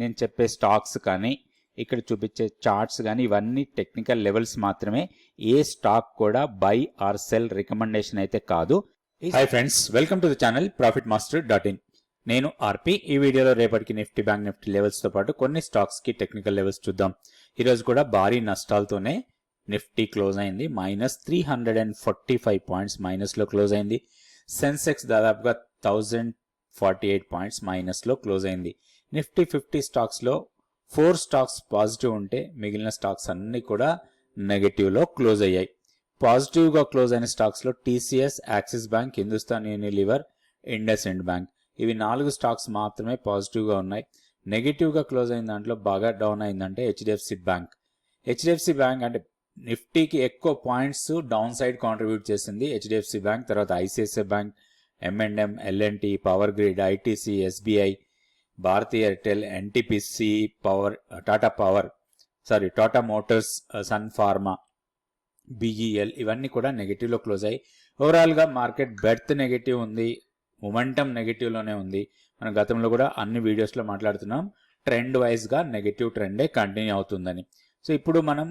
నేను చెప్పే స్టాక్స్ కానీ ఇక్కడ చూపించే చార్ట్స్ కానీ ఇవన్నీ టెక్నికల్ లెవెల్స్ మాత్రమే. ఏ స్టాక్ కూడా బై ఆర్ సెల్ రికమెండేషన్ అయితే కాదు. Hi friends welcome to the channel profit master dot in నేను ఆర్పి. ఈ వీడియోలో రేపటికి నిఫ్టీ బ్యాంక్ నిఫ్టీ లెవెల్స్తో పాటు కొన్ని స్టాక్స్కి టెక్నికల్ లెవెల్స్ చూద్దాం. ఈ రోజు కూడా భారీ నష్టాలతోనే నిఫ్టీ క్లోజ్ అయింది. Minus three hundred and forty five points మైనస్లో close అయింది. సెన్సెక్స్ దాదాపుగా థౌజండ్ ఫార్టీ ఎయిట్ పాయింట్స్ మైనస్లో క్లోజ్ అయింది. నిఫ్టీ ఫిఫ్టీ స్టాక్స్లో ఫోర్ స్టాక్స్ పాజిటివ్ ఉంటే మిగిలిన స్టాక్స్ అన్నీ కూడా నెగటివ్లో క్లోజ్ అయ్యాయి. పాజిటివ్గా క్లోజ్ అయిన స్టాక్స్లో TCS Axis bank Hindustan Unilever IndusInd bank. ఇవి నాలుగు స్టాక్స్ మాత్రమే పాజిటివ్గా ఉన్నాయి. నెగిటివ్గా క్లోజ్ అయిన దాంట్లో బాగా డౌన్ అయిందంటే హెచ్డిఎఫ్సి బ్యాంక్. హెచ్డిఎఫ్సి బ్యాంక్ అంటే నిఫ్టీకి ఎక్కువ పాయింట్స్ డౌన్ సైడ్ కాంట్రిబ్యూట్ చేసింది హెచ్డిఎఫ్సి బ్యాంక్ తర్వాత ICICI bank M and M L and T power grid ITC SBI Bharti Airtel NTPC power uh, Tata power sorry Tata Motors uh, sun pharma BEL ఇవన్నీ కూడా నెగిటివ్లో close అయ్యి ఓవరాల్గా market breadth negative ఉంది momentum నెగిటివ్లోనే ఉంది. మనం గతంలో కూడా అన్ని వీడియోస్లో మాట్లాడుతున్నాం ట్రెండ్ వైజ్గా నెగిటివ్ ట్రెండే కంటిన్యూ అవుతుందని. సో ఇప్పుడు మనం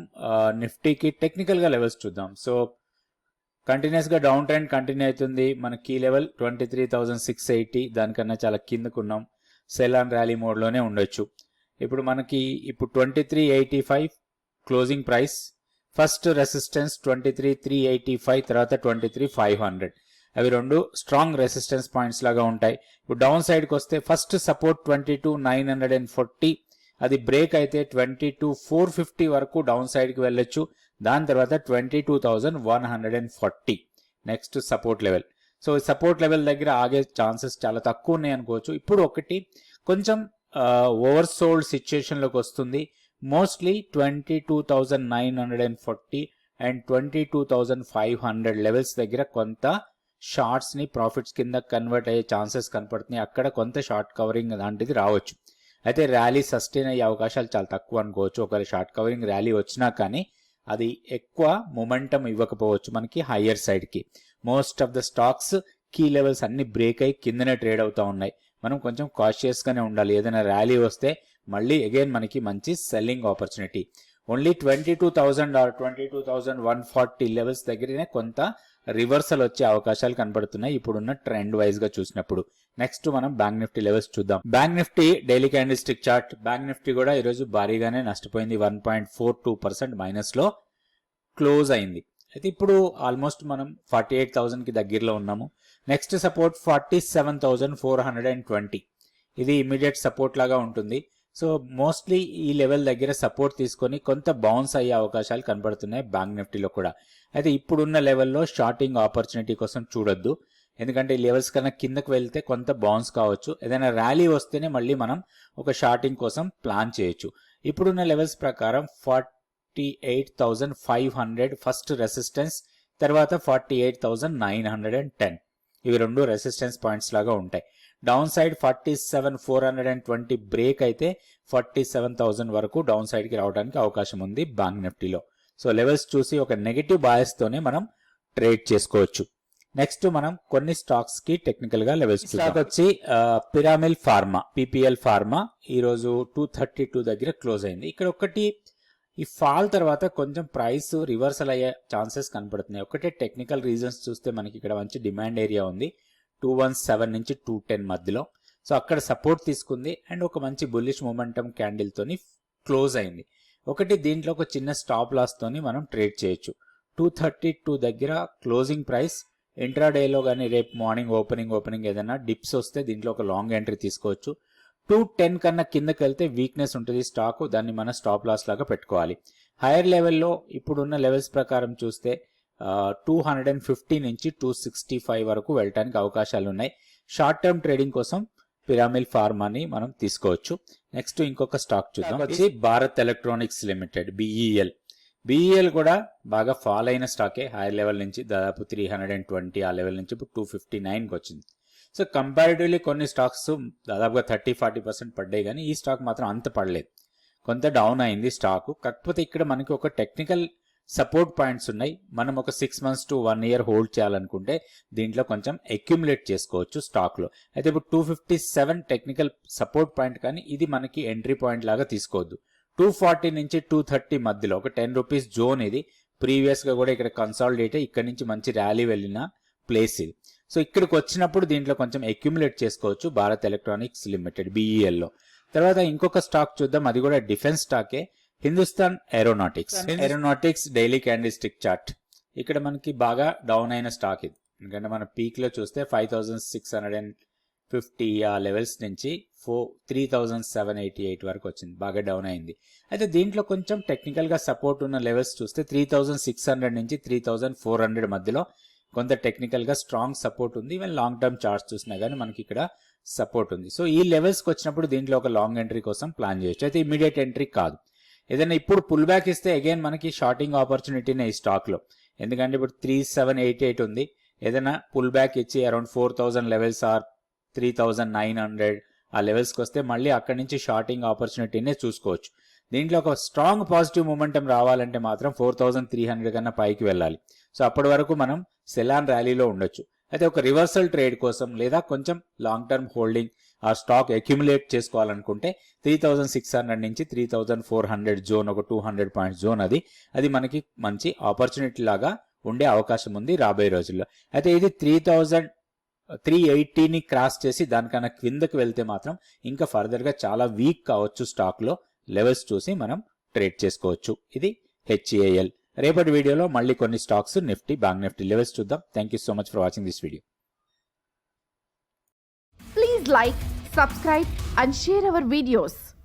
నిఫ్టీకి టెక్నికల్గా లెవెల్స్ చూద్దాం. సో కంటిన్యూస్గా డౌన్ ట్రెండ్ కంటిన్యూ అవుతుంది. మన key level twenty three thousand six eighty దానికన్నా చాలా కిందకున్నాం. సెల్ అండ్ ర్యాలీ మోడ్లోనే ఉండొచ్చు. ఇప్పుడు మనకి ఇప్పుడు twenty three eighty five closing price first resistance twenty three three eighty five తర్వాత ట్వంటీ త్రీ ఫైవ్ హండ్రెడ్ అవి రెండు స్ట్రాంగ్ రెసిస్టెన్స్ పాయింట్స్ లాగా ఉంటాయి. ఇప్పుడు డౌన్ సైడ్కి వస్తే first support twenty two nine hundred and forty అది బ్రేక్ అయితే ట్వంటీ టూ ఫోర్ ఫిఫ్టీ వరకు డౌన్ సైడ్కి వెళ్ళొచ్చు. దాని తర్వాత twenty two thousand one hundred and forty next support level so support level దగ్గర ఆగే ఛాన్సెస్ చాలా తక్కువ ఉన్నాయి అనుకోవచ్చు. ఇప్పుడు ఒకటి కొంచెం ఓవర్ సోల్డ్ సిచ్యుయేషన్లోకి వస్తుంది. Mostly twenty two thousand nine hundred and forty and twenty two thousand five hundred levels దగ్గర కొంత షార్ట్స్ని ప్రాఫిట్స్ కింద కన్వర్ట్ అయ్యే ఛాన్సెస్ కనపడుతున్నాయి. అక్కడ కొంత షార్ట్ కవరింగ్ లాంటిది రావచ్చు. అయితే ర్యాలీ సస్టైన్ అయ్యే అవకాశాలు చాలా తక్కువ అనుకోవచ్చు. ఒకవేళ షార్ట్ కవరింగ్ ర్యాలీ వచ్చినా కానీ అది ఎక్కువ మొమెంటం ఇవ్వకపోవచ్చు మనకి హయ్యర్ సైడ్కి most of the stocks key levels అన్ని బ్రేక్ అయ్యి కిందనే ట్రేడ్ అవుతా ఉన్నాయి. మనం కొంచెం కాషియస్గానే ఉండాలి. ఏదైనా ర్యాలీ వస్తే మళ్ళీ అగైన్ మనకి మంచి selling opportunity only twenty two thousand or twenty two thousand one forty levels దగ్గరనే కొంత రివర్సల్ వచ్చే అవకాశాలు కనబడుతున్నాయి. ఇప్పుడున్న ట్రెండ్ వైజ్గా చూసినప్పుడు. నెక్స్ట్ మనం బ్యాంక్ నిఫ్టీ లెవెల్స్ చూద్దాం. Bank Nifty daily candle stick chart bank Nifty కూడా ఈరోజు భారీగానే నష్టపోయింది. One point four two percent మైనస్లో close అయింది. అయితే ఇప్పుడు ఆల్మోస్ట్ మనం ఫార్టీ ఎయిట్ థౌసండ్కి దగ్గరలో ఉన్నాము. Next support forty seven thousand four hundred and twenty ఇది ఇమీడియట్ సపోర్ట్ లాగా ఉంటుంది. సో మోస్ట్లీ ఈ లెవెల్ దగ్గర సపోర్ట్ తీసుకొని కొంత బౌన్స్ అయ్యే అవకాశాలు కనబడుతున్నాయి బ్యాంక్ నిఫ్టీలో కూడా. అయితే ఇప్పుడున్న లెవెల్లో షార్టింగ్ ఆపర్చునిటీ కోసం చూడొద్దు. ఎందుకంటే ఈ లెవెల్స్ కన్నా కిందకు వెళ్తే కొంత బౌన్స్ కావచ్చు. ఏదైనా ర్యాలీ వస్తేనే మళ్ళీ మనం ఒక షార్టింగ్ కోసం ప్లాన్ చేయొచ్చు. ఇప్పుడున్న లెవెల్స్ ప్రకారం forty eight thousand five hundred first resistance తర్వాత forty eight thousand nine hundred and ten. ఇవి రెండు రెసిస్టెన్స్ పాయింట్స్ లాగా ఉంటాయి. Down side forty seven four hundred and twenty break అయితే ఫార్టీ సెవెన్ థౌసండ్ వరకు డౌన్ సైడ్కి రావడానికి అవకాశం ఉంది బ్యాంక్ నిఫ్టీలో సో లెవెల్స్ చూసి ఒక నెగటివ్ బాయస్ తోనే మనం ట్రేడ్ చేసుకోవచ్చు. నెక్స్ట్ మనం కొన్ని స్టాక్స్కి టెక్నికల్గా లెవెల్స్ స్టాక్ వచ్చి పిరామిల్ ఫార్మా పిపిఎల్ ఫార్మా ఈ రోజు టూ థర్టీ టూ దగ్గర క్లోజ్ అయింది. ఇక్కడ ఒకటి ఈ ఫాల్ తర్వాత కొంచెం ప్రైస్ రివర్సల్ అయ్యే ఛాన్సెస్ కనపడుతున్నాయి. ఒకటే టెక్నికల్ రీజన్స్ చూస్తే మనకి ఇక్కడ మంచి డిమాండ్ ఏరియా ఉంది. టూ వన్ సెవెన్ నుంచి టూ టెన్ మధ్యలో. సో అక్కడ సపోర్ట్ తీసుకుంది అండ్ ఒక మంచి బుల్లిష్ మూమెంటం క్యాండిల్తోని క్లోజ్ అయింది. ఒకటి దీంట్లో ఒక చిన్న స్టాప్ లాస్తోని మనం ట్రేడ్ చేయొచ్చు. టూ థర్టీ టూ దగ్గర క్లోజింగ్ ప్రైస్ ఇంట్రాడేలో కానీ రేపు మార్నింగ్ ఓపెనింగ్ ఓపెనింగ్ ఏదైనా డిప్స్ వస్తే దీంట్లో ఒక లాంగ్ ఎంట్రీ తీసుకోవచ్చు. టూ టెన్ కన్నా కిందకి వెళ్తే వీక్నెస్ ఉంటుంది స్టాక్ దాన్ని మనం స్టాప్ లాస్ లాగా పెట్టుకోవాలి. హైయర్ లెవెల్లో ఇప్పుడున్న లెవెల్స్ ప్రకారం చూస్తే టూ హండ్రెడ్ అండ్ ఫిఫ్టీ నుంచి టూ సిక్స్టీ ఫైవ్ వరకు వెళ్ళడానికి అవకాశాలు ఉన్నాయి. షార్ట్ టర్మ్ ట్రేడింగ్ కోసం పిరామిల్ ఫార్మాని మనం తీసుకోవచ్చు. నెక్స్ట్ ఇంకొక స్టాక్ చూద్దాం. వచ్చి Bharat electronics limited BEL BEL కూడా బాగా ఫాల్ అయిన స్టాకే హైయర్ లెవెల్ నుంచి దాదాపు త్రీ హండ్రెడ్ అండ్ ట్వంటీ ఆ లెవెల్ నుంచి ఇప్పుడు టూ ఫిఫ్టీ నైన్కి వచ్చింది. సో కంపారిటివ్లీ కొన్ని స్టాక్స్ దాదాపుగా థర్టీ ఫార్టీ పర్సెంట్ పడ్డాయి కానీ ఈ స్టాక్ మాత్రం అంత పడలేదు. కొంత డౌన్ అయింది స్టాక్. కాకపోతే ఇక్కడ మనకి ఒక టెక్నికల్ సపోర్ట్ పాయింట్స్ ఉన్నాయి. మనం ఒక six months to one year hold చేయాలనుకుంటే దీంట్లో కొంచెం అక్యుములేట్ చేసుకోవచ్చు స్టాక్లో. అయితే ఇప్పుడు two fifty seven technical support point కానీ ఇది మనకి ఎంట్రీ పాయింట్ లాగా తీసుకోవద్దు. టూ ఫార్టీ నుంచి టూ థర్టీ మధ్యలో ఒక టెన్ రూపీస్ జోన్ ఇది. ప్రీవియస్గా కూడా ఇక్కడ కన్సాలిడేట్ ఇక్కడ నుంచి మంచి ర్యాలీ వెళ్ళిన ప్లేస్ ఇది. సో ఇక్కడికి వచ్చినప్పుడు దీంట్లో కొంచెం అక్యుములేట్ చేసుకోవచ్చు భారత్ ఎలక్ట్రానిక్స్ లిమిటెడ్ BEL లో తర్వాత ఇంకొక స్టాక్ చూద్దాం అది కూడా defence స్టాకే Hindustan aeronautics aeronautics daily candlestick chart ఇక్కడ మనకి బాగా డౌన్ అయిన స్టాక్ ఇది. ఎందుకంటే మన పీక్లో చూస్తే five thousand six hundred and fifty ఆ లెవెల్స్ నుంచి four three thousand seven eighty eight వరకు వచ్చింది బాగా డౌన్ అయింది. అయితే దీంట్లో కొంచెం టెక్నికల్గా సపోర్ట్ ఉన్న లెవెల్స్ చూస్తే త్రీ థౌజండ్ సిక్స్ హండ్రెడ్ నుంచి త్రీ థౌజండ్ ఫోర్ హండ్రెడ్ మధ్యలో కొంత టెక్నికల్గా స్ట్రాంగ్ సపోర్ట్ ఉంది. ఈవెన్ లాంగ్ టర్మ్ చార్ట్స్ చూసినా కానీ మనకి ఇక్కడ సపోర్ట్ ఉంది. సో ఈ లెవెల్స్కి వచ్చినప్పుడు దీంట్లో ఒక లాంగ్ ఎంట్రీ కోసం ప్లాన్ చేయొచ్చు. అయితే ఇమీడియట్ ఎంట్రీ కాదు. ఏదైనా ఇప్పుడు పుల్ బ్యాక్ ఇస్తే అగైన్ మనకి షార్టింగ్ ఆపర్చునిటీనే ఈ స్టాక్లో ఎందుకంటే ఇప్పుడు త్రీ సెవెన్ ఎయిట్ ఎయిట్ ఉంది. ఏదైనా పుల్ బ్యాక్ ఇచ్చి around four thousand levels or three thousand nine hundred ఆ లెవెల్స్కి వస్తే మళ్ళీ అక్కడి నుంచి షార్టింగ్ ఆపర్చునిటీనే చూసుకోవచ్చు. దీంట్లో ఒక స్ట్రాంగ్ పాజిటివ్ మూమెంటం రావాలంటే మాత్రం ఫోర్ థౌజండ్ త్రీ హండ్రెడ్ కన్నా పైకి వెళ్ళాలి. సో అప్పటి వరకు మనం సెలాన్ ర్యాలీలో ఉండొచ్చు. అయితే ఒక రివర్సల్ ట్రేడ్ కోసం లేదా కొంచెం లాంగ్ టర్మ్ హోల్డింగ్ ఆ స్టాక్ అక్యుములేట్ చేసుకోవాలనుకుంటే త్రీ థౌజండ్ సిక్స్ హండ్రెడ్ నుంచి three thousand four hundred zone ఒక టూ హండ్రెడ్ పాయింట్ జోన్ అది. అది మనకి మంచి ఆపర్చునిటీ లాగా ఉండే అవకాశం ఉంది రాబోయే రోజుల్లో. అయితే ఇది త్రీ థౌజండ్ త్రీ ఎయిటీని క్రాస్ చేసి దానికన్నా క్రిందకి వెళ్తే మాత్రం ఇంకా ఫర్దర్గా చాలా వీక్ కావచ్చు స్టాక్లో. లెవెల్స్ చూసి మనం ట్రేడ్ చేసుకోవచ్చు. ఇది హెచ్ఏఎల్. రేపటి వీడియోలో మళ్ళీ కొన్ని stocks Nifty bank Nifty levels చూద్దాం. Thank you so much for watching this video please like subscribe and share our videos